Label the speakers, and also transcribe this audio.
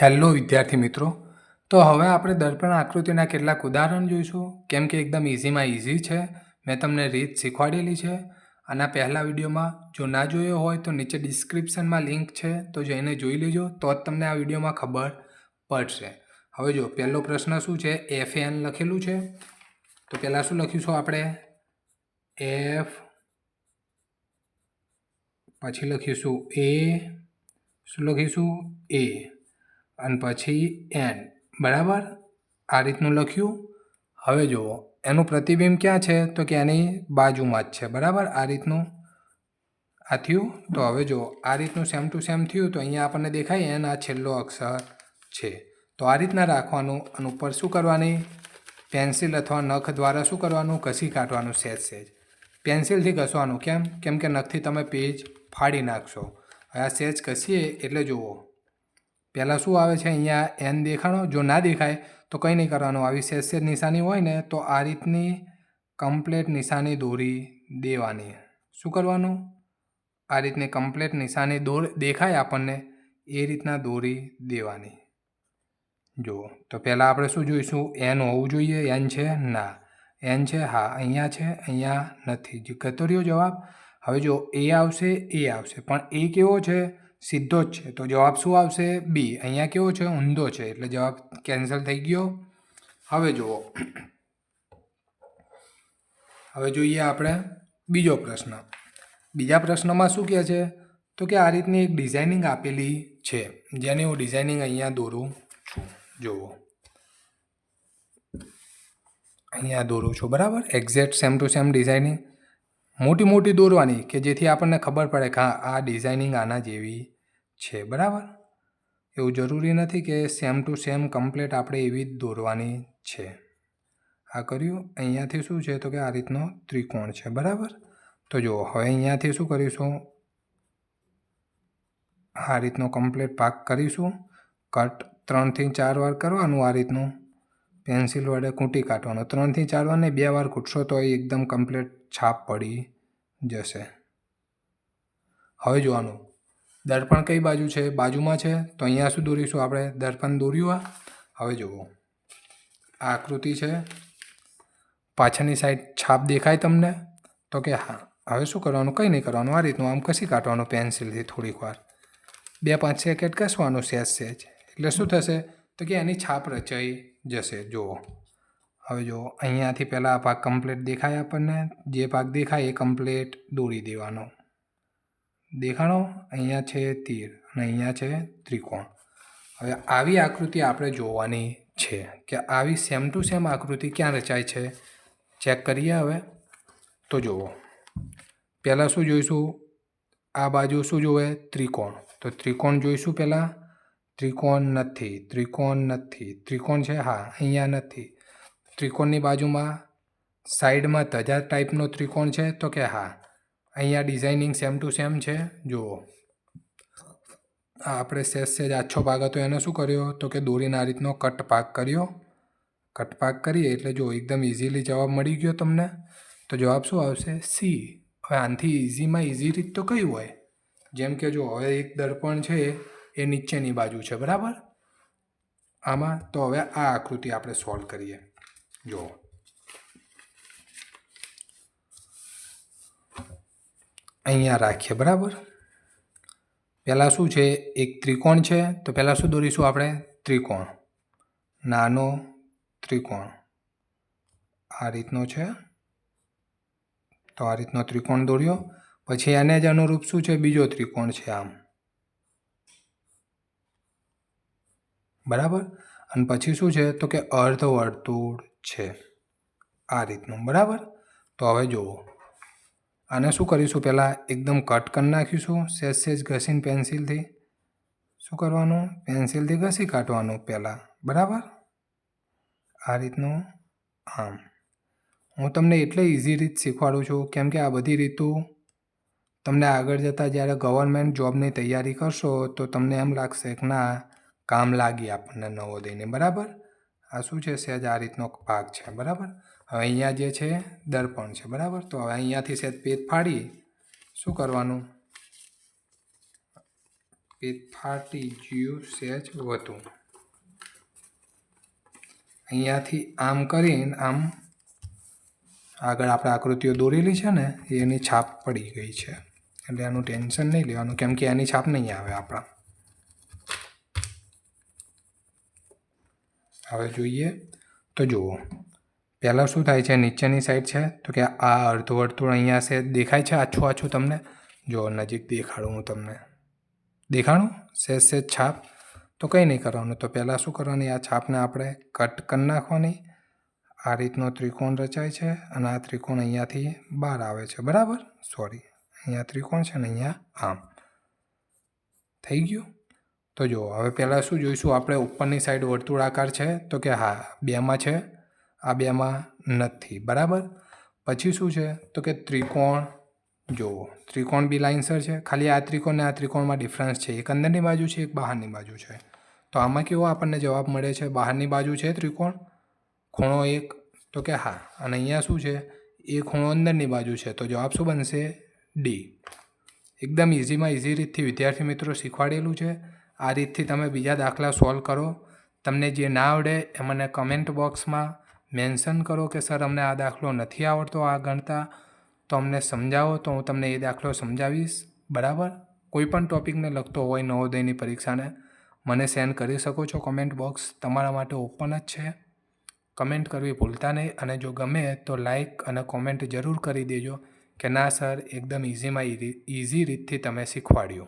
Speaker 1: Hello વિદ્યાર્થી મિત્રો. તો હવે આપણે દર્પણ આકૃતિના કેટલાક ઉદાહરણ જોઈશું. કેમ કે એકદમ ઇઝીમાં ઇઝી છે. મેં તમને રીત શીખવાડેલી છે. આના પહેલાં વિડીયોમાં જો ના જોયો હોય તો નીચે ડિસ્ક્રિપ્શનમાં લિંક છે. તો જઈને જોઈ લેજો. તો જ તમને આ વિડીયોમાં ખબર પડશે. હવે જો, પહેલો પ્રશ્ન શું છે? એફ એન લખેલું છે. તો પહેલાં શું લખીશું આપણે? એફ પછી લખીશું એ શું લખીશું? એ અને પછી એન બરાબર? આ રીતનું લખ્યું. હવે જુઓ, એનું પ્રતિબિંબ ક્યાં છે? તો કે એની બાજુમાં જ છે. બરાબર? આ રીતનું. આ થયું? તો હવે જુઓ, આ રીતનું સેમ ટુ સેમ થયું, તો અહીંયા આપણને દેખાય એન આ છેલ્લો અક્ષર છે. તો આ રીતના રાખવાનું અને ઉપર શું કરવાની? પેન્સિલ અથવા નખ દ્વારા શું કરવાનું? ઘસી કાઢવાનું સહેજ સહેજ પેન્સિલથી ઘસવાનું. કેમ? કેમ કે નખથી તમે પેજ ફાડી નાખશો. હવે આ સહેજ ઘસીએ એટલે જુઓ. પહેલાં શું આવે છે અહીંયા? એન દેખાણો? જો ના દેખાય, તો કંઈ નહીં કરવાનું. આવી સહેજ નિશાની હોય ને, તો આ રીતની કમ્પ્લેટ નિશાની દોરી દેવાની. શું કરવાનું? આ રીતની કમ્પ્લેટ નિશાની દોર દેખાય આપણને, એ રીતના દોરી દેવાની. જુઓ, તો પહેલાં આપણે શું જોઈશું? એન હોવું જોઈએ. એન છે? ના. એન છે? હા. અહીંયા છે? અહીંયા નથી. ગતો રહ્યો જવાબ? હવે જો એ આવશે એ આવશે. પણ એ કેવો છે? સીધો જ છે. તો જવાબ શું આવશે? બી અહીંયા કેવો છે? ઊંધો છે. એટલે જવાબ કેન્સલ થઈ ગયો. હવે જુઓ. હવે જોઈએ આપણે બીજો પ્રશ્ન. બીજા પ્રશ્નમાં શું કહે છે? તો કે આ રીતની એક ડિઝાઇનિંગ આપેલી છે. જેની હું ડિઝાઇનિંગ અહીંયા દોરું છું. જુઓ. અહીંયા દોરું છું. બરાબર? Exact same to same designing મોટી મોટી દોરવાની કે જેથી આપણને ખબર પડે કે હા, આ ડિઝાઇનિંગ આના જેવી છે, બરાબર? એવું જરૂરી નથી કે સેમ ટુ સેમ કમ્પ્લેટ આપણે એવી જ દોરવાની છે. આ કર્યું, અહીંયાથી શું છે? તો કે આ રીતનો ત્રિકોણ છે, બરાબર? તો જુઓ, હવે અહીંયાથી શું કરીશું? આ રીતનો કમ્પ્લેટ પાક કરીશું. કટ ત્રણથી ચાર વાર કરવાનું આ રીતનું. પેન્સિલ વડે કૂંટી કાઢવાનું. ત્રણથી ચાર વાર ને બે વાર કૂટશો તો એ એકદમ કમ્પ્લેટ છાપ પડી જશે. હવે જોવાનું. દર્પણ કઈ બાજુ છે? બાજુમાં છે? તો અહીંયા શું દોરીશું આપણે? દર્પણ દોર્યું આ. હવે જુઓ. આ આકૃતિ છે. પાછળની સાઈડ છાપ દેખાય તમને? તો કે હા. હવે શું કરવાનું? કંઈ નહીં કરવાનું. આ રીતનું આમ કસી કાઢવાનું પેન્સિલથી થોડીક વાર. બે પાંચ સેકેન્ડ કસવાનું સેજ સેજ. એટલે શું થશે? તો કે એની છાપ રચાઈ જશે. જુઓ. હવે જુઓ. અહીંયાથી પહેલાં આ ભાગ કમ્પ્લેટ દેખાય આપણને. જે ભાગ દેખાય એ કમ્પ્લેટ દોરી દેવાનો. દેખાણો અહીંયા છે તીર અને અહીંયા છે ત્રિકોણ. હવે આવી આકૃતિ આપણે જોવાની છે કે આવી સેમ ટુ સેમ આકૃતિ ક્યાં રચાય છે? ચેક કરીએ હવે. તો જુઓ. પહેલાં શું જોઈશું? આ બાજુ શું જોવે? ત્રિકોણ. તો ત્રિકોણ જોઈશું પહેલાં? ત્રિકોણ નથી ત્રિકોણ નથી. ત્રિકોણ છે? હા, અહીંયા નથી. ત્રિકોણની બાજુમાં સાઈડમાં તજા ટાઈપનો ત્રિકોણ છે? તો કે હા. અહીંયા ડિઝાઇનિંગ સેમ ટુ સેમ છે. જુઓ. આપણે સેસ સેજ આછો ભાગ હતો, એને શું કર્યો? તો કે દોરીને આ રીતનો કટ પાક કર્યો. કટ પાક કરીએ એટલે જો એકદમ ઇઝીલી જવાબ મળી ગયો તમને. તો જવાબ શું આવશે? સી હવે આનાથી ઇઝીમાં ઇઝી રીત તો કઈ હોય? જેમ કે જો હવે એક દર્પણ છે, એ નીચેની બાજુ છે, બરાબર? આમાં તો હવે આ આકૃતિ આપણે સોલ્વ કરીએ. જુઓ. અહીંયા રાખીએ, બરાબર? પહેલાં શું છે? એક ત્રિકોણ છે, તો પહેલાં શું દોરીશું આપણે? ત્રિકોણ. નાનો ત્રિકોણ. આ રીતનો છે. તો આ રીતનો ત્રિકોણ દોર્યો. પછી એને જ અનુરૂપ શું છે? બીજો ત્રિકોણ છે આમ. બરાબર? અને પછી શું છે? તો કે અર્ધવર્તુળ છે. આ રીતનું, બરાબર? તો હવે જુઓ. આને શું કરીશું? પહેલાં એકદમ કટ કરી નાખીશું. સેજ સેજ ઘસીને પેન્સિલથી. શું કરવાનું? પેન્સિલથી ઘસી કાઢવાનું પહેલાં. બરાબર? આ રીતનું આમ. હું તમને એટલે ઇઝી રીત શીખવાડું છું. કેમ કે આ બધી રીતો તમને આગળ જતાં જ્યારે ગવર્મેન્ટ જોબની તૈયારી કરશો, તો તમને એમ લાગશે કે ના, કામ લાગી આપણને નવો દઈને. બરાબર? આ શું છે? સહેજ આ રીતનો ભાગ છે. બરાબર? હવે અહીંયા જે છે, દર્પણ છે, બરાબર? તો હવે અહીંયાથી સહેજ પેજ ફાડી, શું કરવાનું? ફાટી ગયું સહેજ વધુ. અહીંયાથી આમ કરીને આમ આગળ આપણે આકૃતિઓ દોરેલી છે ને, એની છાપ પડી ગઈ છે. એટલે આનું ટેન્શન નહીં લેવાનું, કેમ કે એની છાપ નહીં આવે આપણા. હવે જોઈએ. તો જુઓ પહેલાં શું થાય છે, નીચેની સાઈડ છે, તો કે આ અડધું વર્તુળ અહીંયા છે, દેખાય છે આછું આછું તમને? જો નજીક દેખાડું હું તમને. દેખાણું? સેજ સેજ છાપ. તો કંઈ નહીં કરવાનું. તો પહેલાં શું કરવાની? આ છાપને આપણે કટ કરી નાખવાની. આ રીતનો ત્રિકોણ રચાય છે અને આ ત્રિકોણ અહીંયાથી બહાર આવે છે. બરાબર? સોરી અહીંયા ત્રિકોણ છે ને અહીંયા આમ. થઈ ગયું? તો જુઓ, હવે પહેલાં શું જોઈશું? આપણે ઉપરની સાઈડ વર્તુળાકાર છે. તો કે હા, બેમાં છે. આ બેમાં નથી, બરાબર? પછી શું છે? તો કે ત્રિકોણ, જુઓ, ત્રિકોણ બી લાઇન્સર છે. ખાલી આ ત્રિકોણ ને આ ત્રિકોણમાં ડિફરન્સ છે. એક અંદરની બાજુ છે, એક બહારની બાજુ છે. તો આમાં કેવો આપણને જવાબ મળે છે? બહારની બાજુ છે ત્રિકોણ, ખૂણો એક, તો કે હા. અને અહીંયા શું છે? એ ખૂણો અંદરની બાજુ છે. તો જવાબ શું બનશે? ડી એકદમ ઇઝીમાં ઇઝી રીતથી વિદ્યાર્થી મિત્રો શીખવાડેલું છે. આ રીતથી તમે બીજા દાખલા સોલ્વ કરો. તમને જે ના આવડે એ મને કમેન્ટ બોક્સમાં મેન્શન કરો કે, સર, અમને આ દાખલો નથી આવડતો, આ ગણતા. તો અમને સમજાવો તો હું તમને એ દાખલો સમજાવીશ. બરાબર? કોઈ પણ ટૉપિકને લગતો હોય નવોદયની પરીક્ષાને, મને સેન્ડ કરી શકો છો કમેન્ટ બોક્સ. તમારા માટે ઓપન જ છે. કમેન્ટ કરવી ભૂલતા નહીં અને જો ગમે તો લાઈક અને કોમેન્ટ જરૂર કરી દેજો કે, ના, સર, એકદમ ઇઝીમાં ઇઝી રીતથી તમે શીખવાડ્યું.